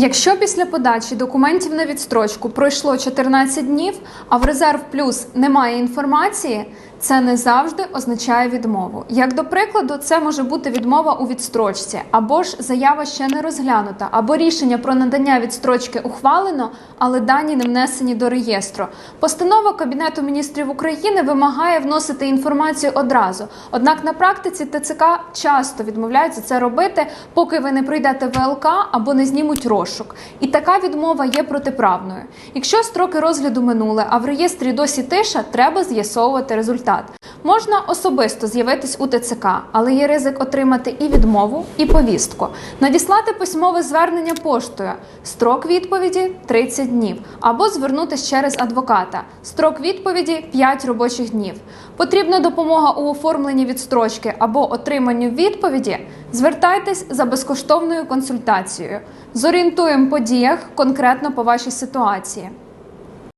Якщо після подачі документів на відстрочку пройшло 14 днів, а в резерв плюс немає інформації, це не завжди означає відмову. Як до прикладу, це може бути відмова у відстрочці, або ж заява ще не розглянута, або рішення про надання відстрочки ухвалено, але дані не внесені до реєстру. Постанова Кабінету міністрів України вимагає вносити інформацію одразу. Однак на практиці ТЦК часто відмовляються це робити, поки ви не прийдете в ВЛК або не знімуть розшук. І така відмова є протиправною. Якщо строки розгляду минули, а в реєстрі досі тиша, треба з'ясовувати результат. Можна особисто з'явитись у ТЦК, але є ризик отримати і відмову, і повістку. Надіслати письмове звернення поштою. Строк відповіді 30 днів. Або звернутися через адвоката. Строк відповіді 5 робочих днів. Потрібна допомога у оформленні відстрочки або отриманню відповіді. Звертайтесь за безкоштовною консультацією. Зорієнтуємо по діях конкретно по вашій ситуації.